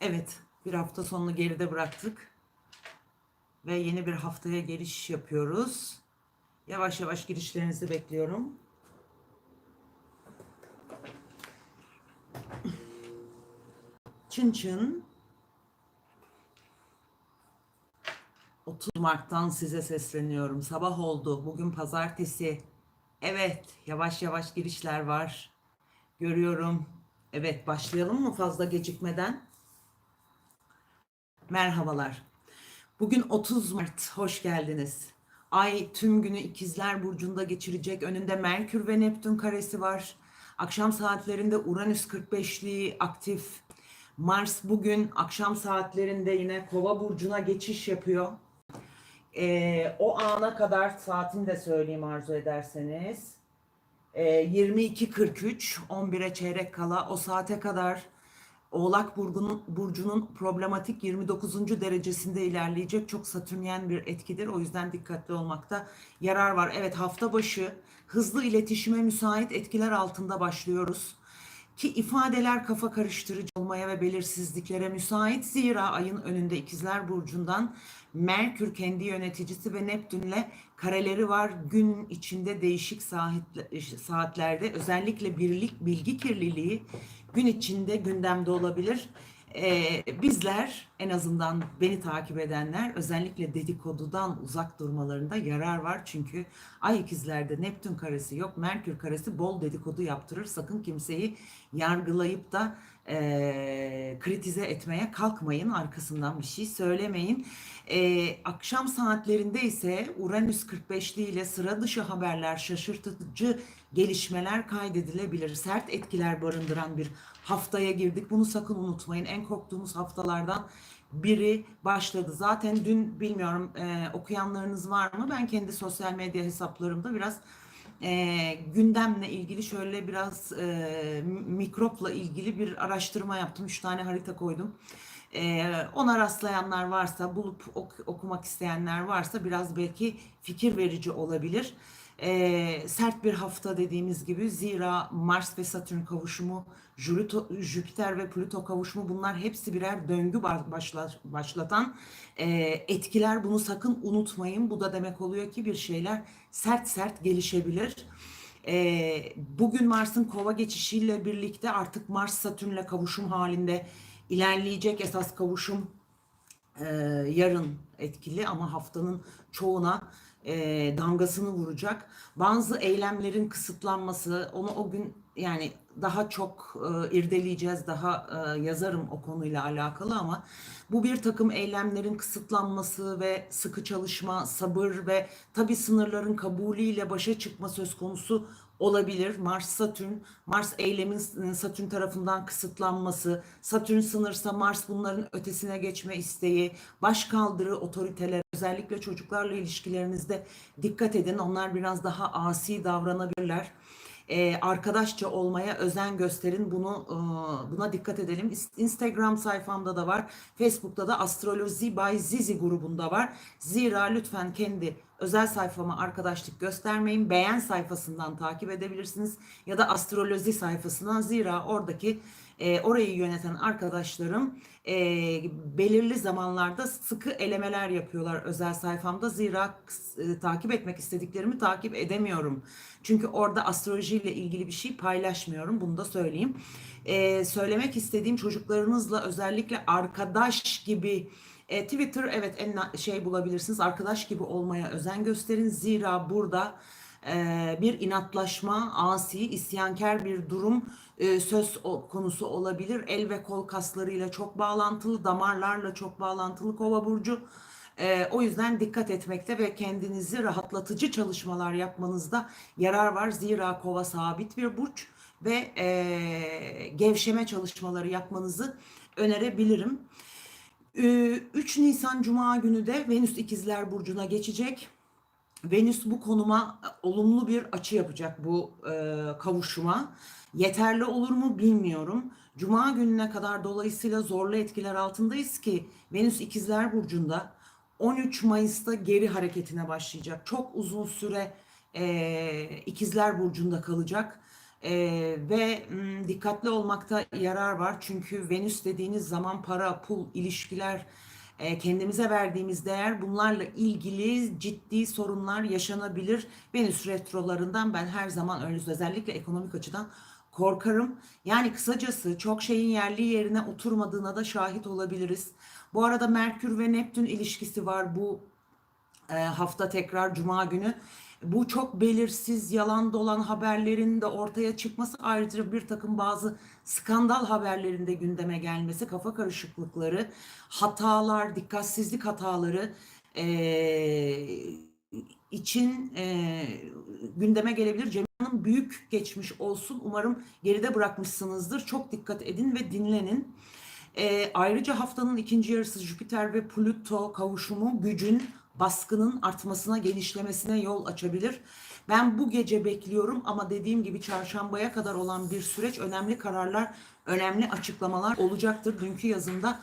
Evet, bir hafta sonunu geride bıraktık ve yeni bir haftaya giriş yapıyoruz. Yavaş yavaş girişlerinizi bekliyorum. Çın çın. 30 Mart'tan size sesleniyorum. Sabah oldu. Bugün pazartesi. Evet, yavaş yavaş girişler var. Görüyorum. Evet, başlayalım mı fazla gecikmeden? Merhabalar. Bugün 30 Mart. Hoş geldiniz. Ay tüm günü İkizler Burcu'nda geçirecek. Önünde Merkür ve Neptün karesi var. Akşam saatlerinde Uranüs 45'liği aktif. Mars bugün akşam saatlerinde yine Kova burcuna geçiş yapıyor. Ee, o ana kadar saatini de söyleyeyim arzu ederseniz. Ee, 22.43 11'e çeyrek kala o saate kadar Oğlak burcunun, burcunun problematik 29. derecesinde ilerleyecek çok satürnyen bir etkidir. O yüzden dikkatli olmakta yarar var. Evet hafta başı hızlı iletişime müsait etkiler altında başlıyoruz. Ki ifadeler kafa karıştırıcı olmaya ve belirsizliklere müsait. Zira ayın önünde ikizler burcundan Merkür kendi yöneticisi ve Neptün'le kareleri var. Gün içinde değişik saatle- saatlerde özellikle birlik bilgi kirliliği gün içinde gündemde olabilir. Ee, bizler en azından beni takip edenler özellikle dedikodudan uzak durmalarında yarar var. Çünkü ay ikizlerde Neptün karesi yok, Merkür karesi bol dedikodu yaptırır. Sakın kimseyi yargılayıp da e, kritize etmeye kalkmayın. Arkasından bir şey söylemeyin. E, akşam saatlerinde ise Uranüs 45'li ile sıra dışı haberler, şaşırtıcı gelişmeler kaydedilebilir. Sert etkiler barındıran bir haftaya girdik. Bunu sakın unutmayın. En korktuğumuz haftalardan biri başladı. Zaten dün bilmiyorum e, okuyanlarınız var mı? Ben kendi sosyal medya hesaplarımda biraz e, gündemle ilgili şöyle biraz e, mikropla ilgili bir araştırma yaptım. Üç tane harita koydum. E, ona rastlayanlar varsa, bulup ok- okumak isteyenler varsa biraz belki fikir verici olabilir. E, sert bir hafta dediğimiz gibi zira Mars ve Satürn kavuşumu, Jüpiter, Jüpiter ve Plüto kavuşumu bunlar hepsi birer döngü ba- başla- başlatan e, etkiler. Bunu sakın unutmayın. Bu da demek oluyor ki bir şeyler sert sert gelişebilir. E, bugün Mars'ın kova geçişiyle birlikte artık Mars Satürn'le kavuşum halinde ilerleyecek esas kavuşum e, yarın etkili ama haftanın çoğuna e, damgasını vuracak. Bazı eylemlerin kısıtlanması, onu o gün yani daha çok e, irdeleyeceğiz, daha e, yazarım o konuyla alakalı ama bu bir takım eylemlerin kısıtlanması ve sıkı çalışma, sabır ve tabii sınırların kabulüyle başa çıkma söz konusu olabilir. Mars Satürn, Mars eylemin Satürn tarafından kısıtlanması, Satürn sınırsa Mars bunların ötesine geçme isteği, başkaldırı otoriteler özellikle çocuklarla ilişkilerinizde dikkat edin. Onlar biraz daha asi davranabilirler. Ee, arkadaşça olmaya özen gösterin. Bunu e, buna dikkat edelim. Instagram sayfamda da var. Facebook'ta da Astroloji by Zizi grubunda var. Zira lütfen kendi özel sayfama arkadaşlık göstermeyin. Beğen sayfasından takip edebilirsiniz ya da astroloji sayfasından. Zira oradaki e, orayı yöneten arkadaşlarım e, belirli zamanlarda sıkı elemeler yapıyorlar özel sayfamda. Zira e, takip etmek istediklerimi takip edemiyorum. Çünkü orada astrolojiyle ilgili bir şey paylaşmıyorum. Bunu da söyleyeyim. E, söylemek istediğim çocuklarınızla özellikle arkadaş gibi e, Twitter evet en şey bulabilirsiniz. Arkadaş gibi olmaya özen gösterin. Zira burada e, bir inatlaşma, asi, isyankar bir durum e, söz konusu olabilir. El ve kol kaslarıyla çok bağlantılı, damarlarla çok bağlantılı kova burcu. E, o yüzden dikkat etmekte ve kendinizi rahatlatıcı çalışmalar yapmanızda yarar var. Zira kova sabit bir burç ve e, gevşeme çalışmaları yapmanızı önerebilirim. Ee, 3 Nisan Cuma günü de Venüs İkizler Burcu'na geçecek. Venüs bu konuma e, olumlu bir açı yapacak bu e, kavuşuma. Yeterli olur mu bilmiyorum. Cuma gününe kadar dolayısıyla zorlu etkiler altındayız ki Venüs İkizler Burcu'nda 13 Mayıs'ta geri hareketine başlayacak. Çok uzun süre e, İkizler Burcu'nda kalacak. Ee, ve m, dikkatli olmakta yarar var. Çünkü Venüs dediğiniz zaman para, pul, ilişkiler, e, kendimize verdiğimiz değer bunlarla ilgili ciddi sorunlar yaşanabilir. Venüs retrolarından ben her zaman öyle özellikle ekonomik açıdan korkarım. Yani kısacası çok şeyin yerli yerine oturmadığına da şahit olabiliriz. Bu arada Merkür ve Neptün ilişkisi var bu e, hafta tekrar Cuma günü. Bu çok belirsiz, yalan dolan haberlerin de ortaya çıkması ayrıca bir takım bazı skandal haberlerinde gündeme gelmesi, kafa karışıklıkları, hatalar, dikkatsizlik hataları e, için e, gündeme gelebilir. Cem Hanım büyük geçmiş olsun. Umarım geride bırakmışsınızdır. Çok dikkat edin ve dinlenin. E, ayrıca haftanın ikinci yarısı Jüpiter ve Plüto kavuşumu gücün, baskının artmasına, genişlemesine yol açabilir. Ben bu gece bekliyorum ama dediğim gibi çarşambaya kadar olan bir süreç önemli kararlar, önemli açıklamalar olacaktır. Dünkü yazımda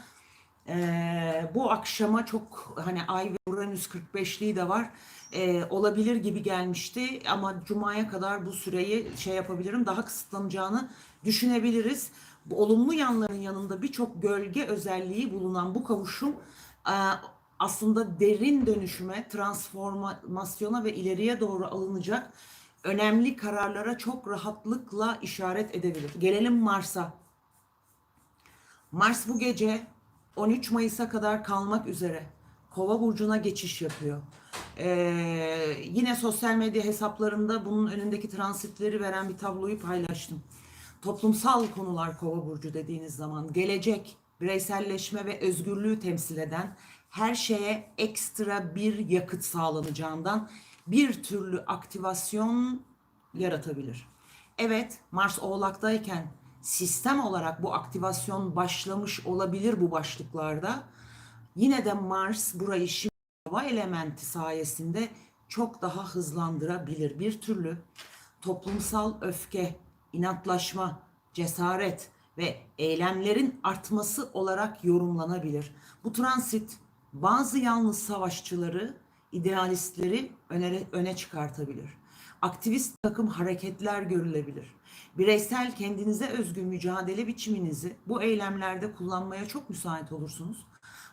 ee, bu akşama çok hani Ay ve Uranüs 45'liği de var. Ee, olabilir gibi gelmişti ama Cuma'ya kadar bu süreyi şey yapabilirim daha kısıtlanacağını düşünebiliriz. Bu olumlu yanların yanında birçok gölge özelliği bulunan bu kavuşum e, aslında derin dönüşüme, transformasyona ve ileriye doğru alınacak önemli kararlara çok rahatlıkla işaret edebilir. Gelelim Mars'a. Mars bu gece 13 Mayıs'a kadar kalmak üzere Kova burcuna geçiş yapıyor. Ee, yine sosyal medya hesaplarında bunun önündeki transitleri veren bir tabloyu paylaştım. Toplumsal konular Kova burcu dediğiniz zaman gelecek, bireyselleşme ve özgürlüğü temsil eden her şeye ekstra bir yakıt sağlanacağından bir türlü aktivasyon yaratabilir. Evet, Mars Oğlak'tayken sistem olarak bu aktivasyon başlamış olabilir bu başlıklarda. Yine de Mars burayı şimdi hava elementi sayesinde çok daha hızlandırabilir. Bir türlü toplumsal öfke, inatlaşma, cesaret ve eylemlerin artması olarak yorumlanabilir. Bu transit bazı yalnız savaşçıları, idealistleri öne, öne çıkartabilir. Aktivist takım hareketler görülebilir. Bireysel kendinize özgü mücadele biçiminizi bu eylemlerde kullanmaya çok müsait olursunuz.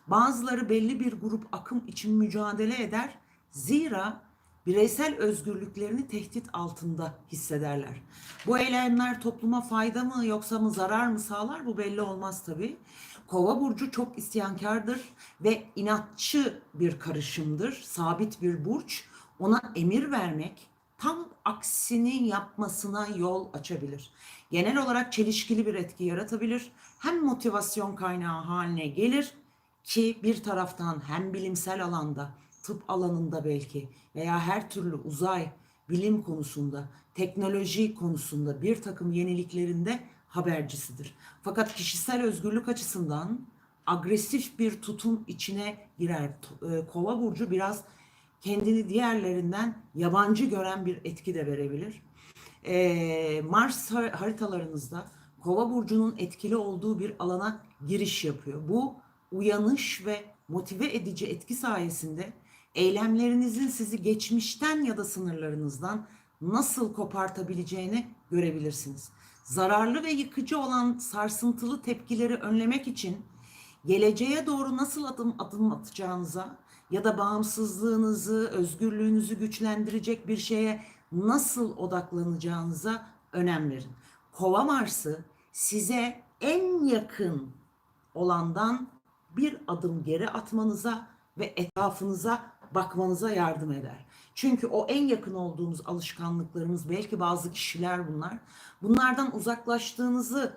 Bazıları belli bir grup akım için mücadele eder. Zira bireysel özgürlüklerini tehdit altında hissederler. Bu eylemler topluma fayda mı yoksa mı zarar mı sağlar bu belli olmaz tabii. Kova burcu çok isyankardır ve inatçı bir karışımdır. Sabit bir burç. Ona emir vermek tam aksini yapmasına yol açabilir. Genel olarak çelişkili bir etki yaratabilir. Hem motivasyon kaynağı haline gelir ki bir taraftan hem bilimsel alanda, tıp alanında belki veya her türlü uzay, bilim konusunda, teknoloji konusunda bir takım yeniliklerinde habercisidir. Fakat kişisel özgürlük açısından agresif bir tutum içine girer. E, Kova burcu biraz kendini diğerlerinden yabancı gören bir etki de verebilir. Ee, Mars haritalarınızda Kova burcunun etkili olduğu bir alana giriş yapıyor. Bu uyanış ve motive edici etki sayesinde eylemlerinizin sizi geçmişten ya da sınırlarınızdan nasıl kopartabileceğini görebilirsiniz. Zararlı ve yıkıcı olan sarsıntılı tepkileri önlemek için geleceğe doğru nasıl adım adım atacağınıza ya da bağımsızlığınızı, özgürlüğünüzü güçlendirecek bir şeye nasıl odaklanacağınıza önem verin. Kova Mars'ı size en yakın olandan bir adım geri atmanıza ve etrafınıza bakmanıza yardım eder. Çünkü o en yakın olduğunuz alışkanlıklarımız belki bazı kişiler bunlar. Bunlardan uzaklaştığınızı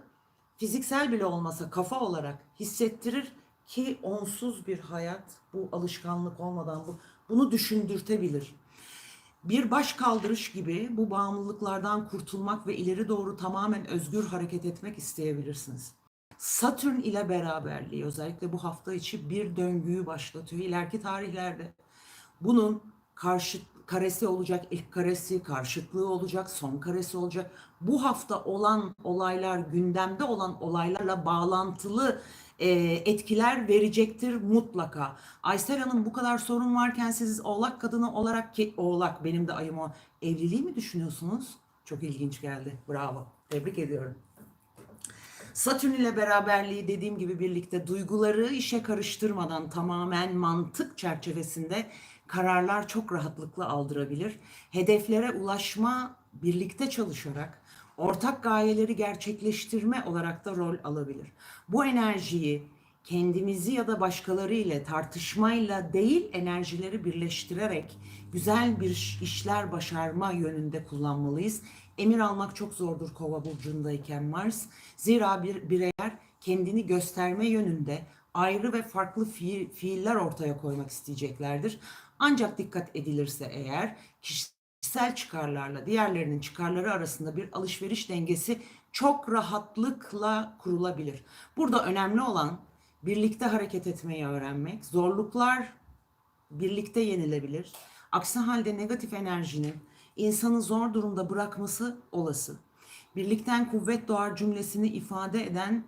fiziksel bile olmasa kafa olarak hissettirir ki onsuz bir hayat bu alışkanlık olmadan bu bunu düşündürtebilir. Bir baş kaldırış gibi bu bağımlılıklardan kurtulmak ve ileri doğru tamamen özgür hareket etmek isteyebilirsiniz. Satürn ile beraberliği özellikle bu hafta içi bir döngüyü başlatıyor. İleriki tarihlerde bunun karşı karesi olacak, ilk karesi, karşıtlığı olacak, son karesi olacak. Bu hafta olan olaylar, gündemde olan olaylarla bağlantılı e, etkiler verecektir mutlaka. Aysel Hanım bu kadar sorun varken siz oğlak kadını olarak ki oğlak benim de ayım o evliliği mi düşünüyorsunuz? Çok ilginç geldi. Bravo. Tebrik ediyorum. Satürn ile beraberliği dediğim gibi birlikte duyguları işe karıştırmadan tamamen mantık çerçevesinde kararlar çok rahatlıkla aldırabilir. Hedeflere ulaşma birlikte çalışarak ortak gayeleri gerçekleştirme olarak da rol alabilir. Bu enerjiyi kendimizi ya da başkaları ile tartışmayla değil enerjileri birleştirerek güzel bir işler başarma yönünde kullanmalıyız. Emir almak çok zordur Kova burcundayken Mars. Zira bir bireyler kendini gösterme yönünde ayrı ve farklı fiil, fiiller ortaya koymak isteyeceklerdir. Ancak dikkat edilirse eğer kişisel çıkarlarla diğerlerinin çıkarları arasında bir alışveriş dengesi çok rahatlıkla kurulabilir. Burada önemli olan birlikte hareket etmeyi öğrenmek. Zorluklar birlikte yenilebilir. Aksi halde negatif enerjinin insanı zor durumda bırakması olası. Birlikten kuvvet doğar cümlesini ifade eden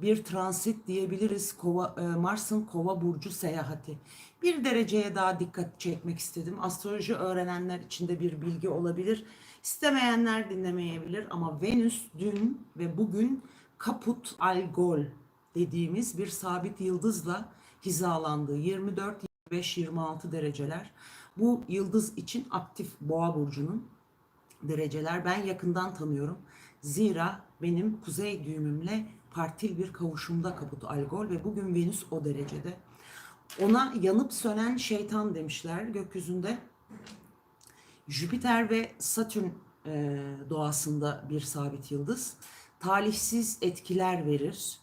bir transit diyebiliriz Kova, e, Mars'ın Kova burcu seyahati. Bir dereceye daha dikkat çekmek istedim. Astroloji öğrenenler için de bir bilgi olabilir. İstemeyenler dinlemeyebilir ama Venüs dün ve bugün Kaput Algol dediğimiz bir sabit yıldızla hizalandı. 24, 25, 26 dereceler. Bu yıldız için aktif boğa burcunun dereceler ben yakından tanıyorum. Zira benim kuzey düğümümle partil bir kavuşumda Kaput Algol ve bugün Venüs o derecede. Ona yanıp sönen şeytan demişler gökyüzünde. Jüpiter ve Satürn e, doğasında bir sabit yıldız. Talihsiz etkiler verir.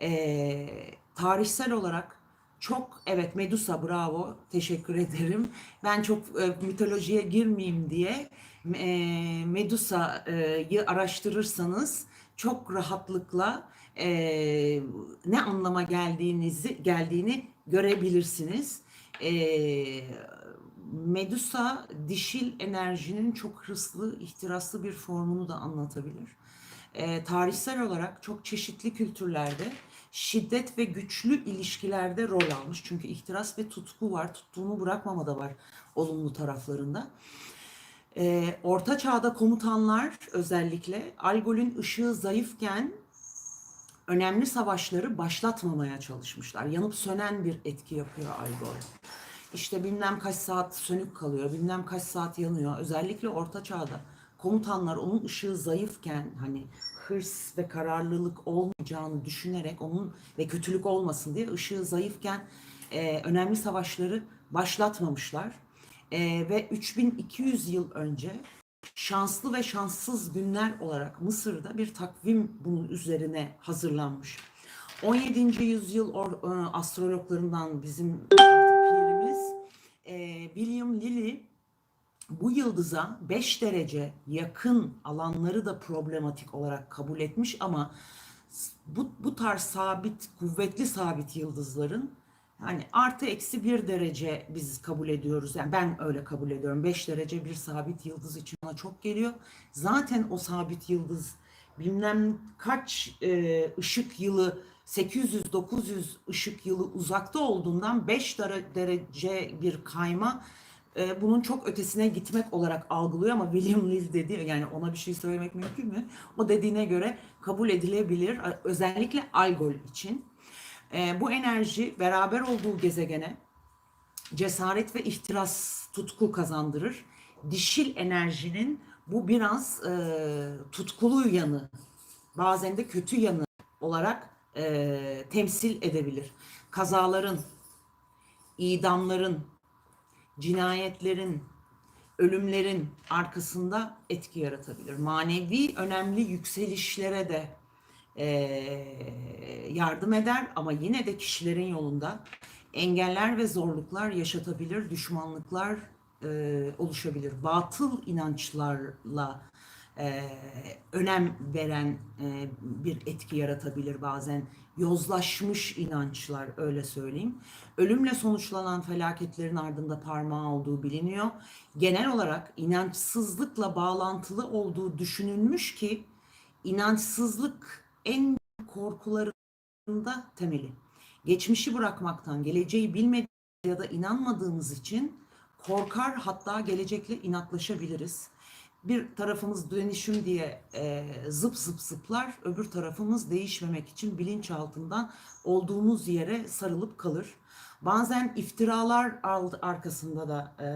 E, tarihsel olarak çok evet Medusa bravo teşekkür ederim. Ben çok e, mitolojiye girmeyeyim diye e, Medusa'yı araştırırsanız çok rahatlıkla e, ne anlama geldiğinizi geldiğini görebilirsiniz. E, Medusa dişil enerjinin çok hırslı, ihtiraslı bir formunu da anlatabilir. E, tarihsel olarak çok çeşitli kültürlerde şiddet ve güçlü ilişkilerde rol almış. Çünkü ihtiras ve tutku var. Tuttuğunu bırakmama da var olumlu taraflarında. Ee, Orta çağda komutanlar özellikle Algol'ün ışığı zayıfken önemli savaşları başlatmamaya çalışmışlar. Yanıp sönen bir etki yapıyor Algol. İşte bilmem kaç saat sönük kalıyor, bilmem kaç saat yanıyor. Özellikle Orta çağda komutanlar onun ışığı zayıfken hani hırs ve kararlılık olmayacağını düşünerek onun ve kötülük olmasın diye ışığı zayıfken e, önemli savaşları başlatmamışlar. E, ve 3200 yıl önce şanslı ve şanssız günler olarak Mısır'da bir takvim bunun üzerine hazırlanmış. 17. yüzyıl e, astrologlarından bizim pirimiz e, William Lilly bu yıldıza 5 derece yakın alanları da problematik olarak kabul etmiş ama bu, bu tarz sabit, kuvvetli sabit yıldızların hani artı eksi bir derece biz kabul ediyoruz. Yani ben öyle kabul ediyorum. 5 derece bir sabit yıldız için bana çok geliyor. Zaten o sabit yıldız bilmem kaç e, ışık yılı 800-900 ışık yılı uzakta olduğundan 5 derece bir kayma e, bunun çok ötesine gitmek olarak algılıyor ama William Lill dedi yani ona bir şey söylemek mümkün mü? O dediğine göre kabul edilebilir özellikle Algol için. E, bu enerji beraber olduğu gezegene cesaret ve ihtiras tutku kazandırır. Dişil enerjinin bu biraz e, tutkulu yanı bazen de kötü yanı olarak e, temsil edebilir. Kazaların, idamların, cinayetlerin, ölümlerin arkasında etki yaratabilir. Manevi önemli yükselişlere de e, yardım eder ama yine de kişilerin yolunda engeller ve zorluklar yaşatabilir, düşmanlıklar e, oluşabilir. Batıl inançlarla e, önem veren e, bir etki yaratabilir bazen. Yozlaşmış inançlar öyle söyleyeyim. Ölümle sonuçlanan felaketlerin ardında parmağı olduğu biliniyor. Genel olarak inançsızlıkla bağlantılı olduğu düşünülmüş ki inançsızlık en korkularında temeli. Geçmişi bırakmaktan, geleceği bilmediğimiz ya da inanmadığımız için korkar hatta gelecekle inatlaşabiliriz bir tarafımız dönüşüm diye e, zıp zıp zıplar, öbür tarafımız değişmemek için bilinç altından olduğumuz yere sarılıp kalır. Bazen iftiralar al- arkasında da e,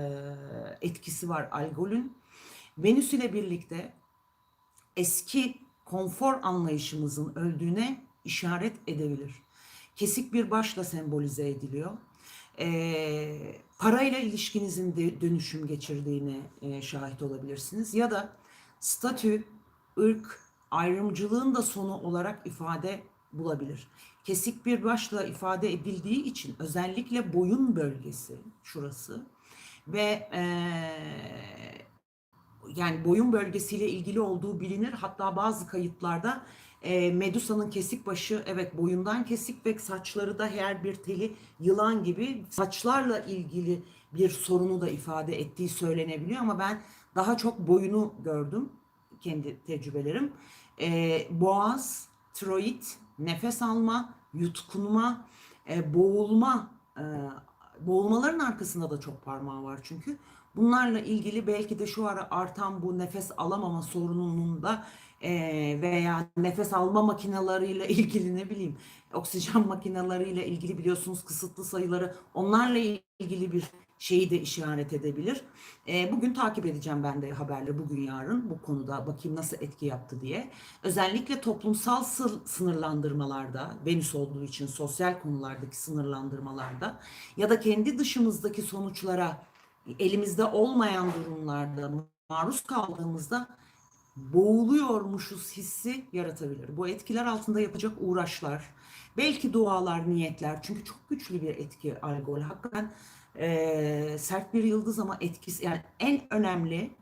etkisi var alkolün. Venüs ile birlikte eski konfor anlayışımızın öldüğüne işaret edebilir. Kesik bir başla sembolize ediliyor. Ee, parayla ilişkinizin de dönüşüm geçirdiğine e, şahit olabilirsiniz. Ya da statü, ırk, ayrımcılığın da sonu olarak ifade bulabilir. Kesik bir başla ifade edildiği için özellikle boyun bölgesi şurası ve eee yani boyun bölgesiyle ilgili olduğu bilinir. Hatta bazı kayıtlarda e, Medusa'nın kesik başı evet boyundan kesik ve saçları da her bir teli yılan gibi saçlarla ilgili bir sorunu da ifade ettiği söylenebiliyor ama ben daha çok boyunu gördüm kendi tecrübelerim. E, boğaz, tiroid, nefes alma, yutkunma, e, boğulma, e, boğulmaların arkasında da çok parmağı var çünkü. Bunlarla ilgili belki de şu ara artan bu nefes alamama sorununun da e, veya nefes alma makinalarıyla ilgili ne bileyim oksijen makinalarıyla ilgili biliyorsunuz kısıtlı sayıları onlarla ilgili bir şeyi de işaret edebilir. E, bugün takip edeceğim ben de haberleri bugün yarın bu konuda bakayım nasıl etki yaptı diye. Özellikle toplumsal sı- sınırlandırmalarda Venüs olduğu için sosyal konulardaki sınırlandırmalarda ya da kendi dışımızdaki sonuçlara elimizde olmayan durumlarda maruz kaldığımızda boğuluyormuşuz hissi yaratabilir. Bu etkiler altında yapacak uğraşlar, belki dualar, niyetler çünkü çok güçlü bir etki alkol. Hakikaten eee, sert bir yıldız ama etkisi yani en önemli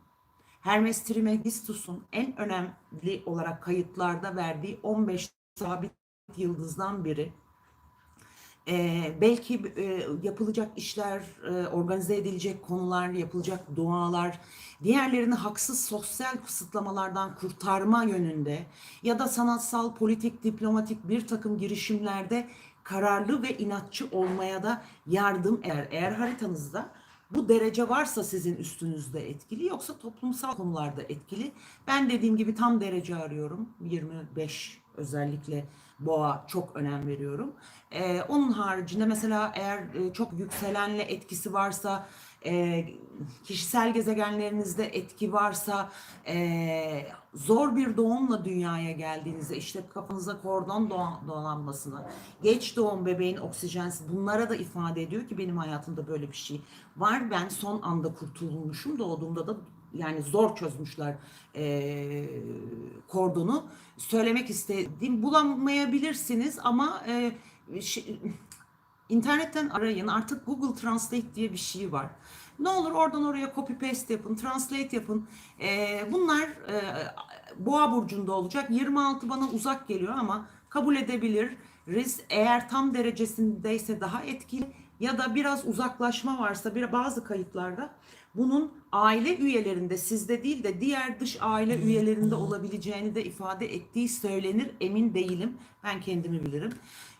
Hermes Trismegistus'un en önemli olarak kayıtlarda verdiği 15 sabit yıldızdan biri. Ee, belki e, yapılacak işler, e, organize edilecek konular, yapılacak dualar, diğerlerini haksız sosyal kısıtlamalardan kurtarma yönünde ya da sanatsal, politik, diplomatik bir takım girişimlerde kararlı ve inatçı olmaya da yardım eğer eğer haritanızda bu derece varsa sizin üstünüzde etkili yoksa toplumsal konularda etkili. Ben dediğim gibi tam derece arıyorum. 25 özellikle boğa çok önem veriyorum. Ee, onun haricinde mesela eğer e, çok yükselenle etkisi varsa e, kişisel gezegenlerinizde etki varsa e, zor bir doğumla dünyaya geldiğinizde işte kafanıza kordon doğa- dolanmasına geç doğum bebeğin oksijensiz bunlara da ifade ediyor ki benim hayatımda böyle bir şey var ben son anda kurtulmuşum doğduğumda da yani zor çözmüşler e, kordonu söylemek istediğim bulamayabilirsiniz ama e, şey, İnternetten arayın. Artık Google Translate diye bir şey var. Ne olur oradan oraya copy paste yapın, translate yapın. Ee, bunlar e, Boğa burcunda olacak. 26 bana uzak geliyor ama kabul edebiliriz. Eğer tam derecesindeyse daha etkili ya da biraz uzaklaşma varsa bir bazı kayıtlarda bunun aile üyelerinde sizde değil de diğer dış aile üyelerinde olabileceğini de ifade ettiği söylenir. Emin değilim. Ben kendimi bilirim.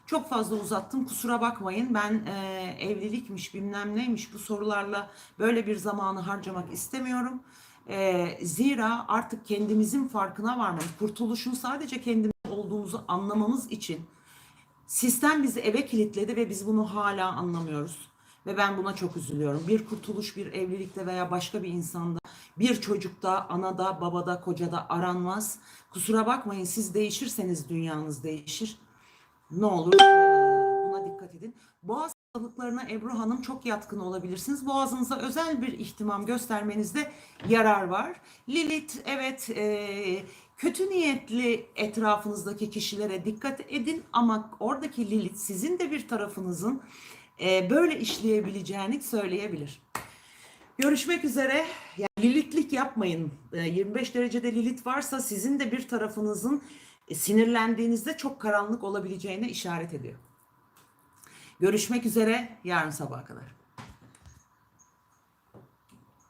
Çok fazla uzattım kusura bakmayın. Ben e, evlilikmiş bilmem neymiş bu sorularla böyle bir zamanı harcamak istemiyorum. E, zira artık kendimizin farkına varmamız, kurtuluşun sadece kendimiz olduğumuzu anlamamız için sistem bizi eve kilitledi ve biz bunu hala anlamıyoruz. Ve ben buna çok üzülüyorum. Bir kurtuluş bir evlilikte veya başka bir insanda, bir çocukta, anada, babada, kocada aranmaz. Kusura bakmayın siz değişirseniz dünyanız değişir. Ne olur eee, buna dikkat edin. Boğaz hastalıklarına Ebru Hanım çok yatkın olabilirsiniz. Boğazınıza özel bir ihtimam göstermenizde yarar var. Lilith evet eee, kötü niyetli etrafınızdaki kişilere dikkat edin ama oradaki Lilith sizin de bir tarafınızın eee, böyle işleyebileceğini söyleyebilir. Görüşmek üzere. Yani Lilithlik yapmayın. Ee, 25 derecede Lilith varsa sizin de bir tarafınızın e, sinirlendiğinizde çok karanlık olabileceğine işaret ediyor. Görüşmek üzere yarın sabaha kadar.